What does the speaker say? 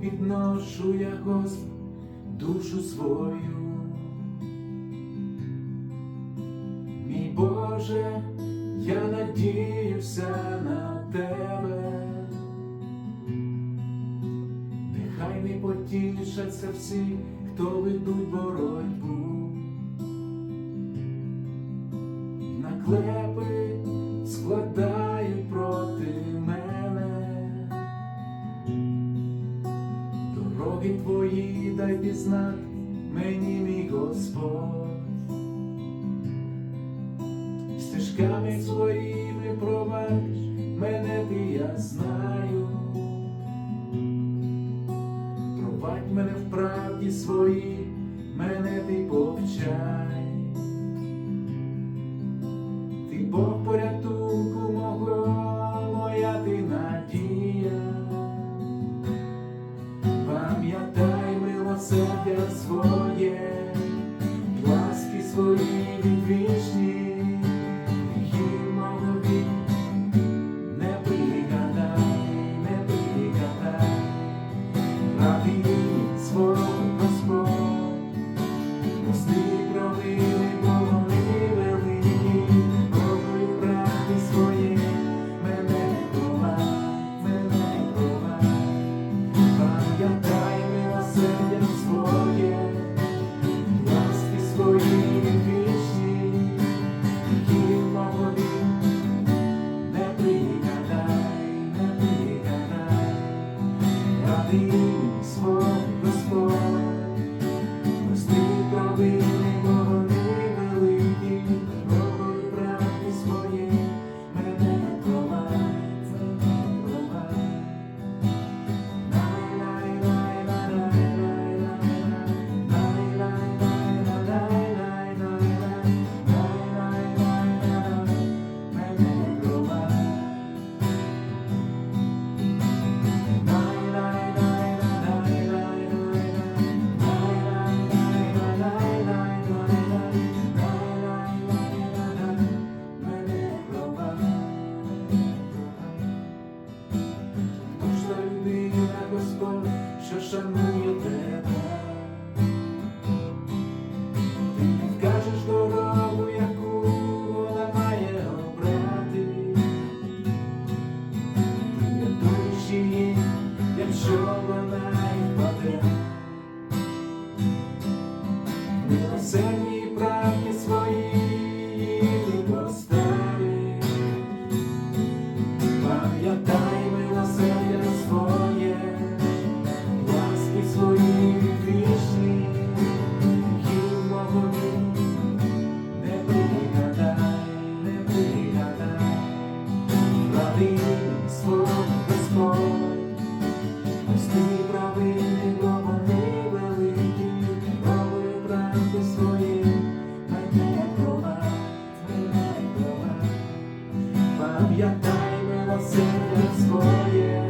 підношу я Господь душу свою. Мій Боже, я надіюся на тебе. Нехай не потішаться всі, хто ведуть боротьбу. Наклепи дай пізнати мені, мій Господь. Стежками своїми провадиш мене ти я знаю. Провадь мене в правді своїй, мене ти повчай. Ти Бог порятунку милосердя своє, ласки свої відвічні, їм могові не пригадай, не пригадай, праві свого Господь, прости провини, що шанує тебе, ти дорогу, яку вона має обрати. Ти рятуєш її, якщо вона й впаде. Милосердні правді свої ти поставиш. Прости правильний бо вони великі, правою правди свої, мене провадь, мене. Пам'ятай милосердя своє,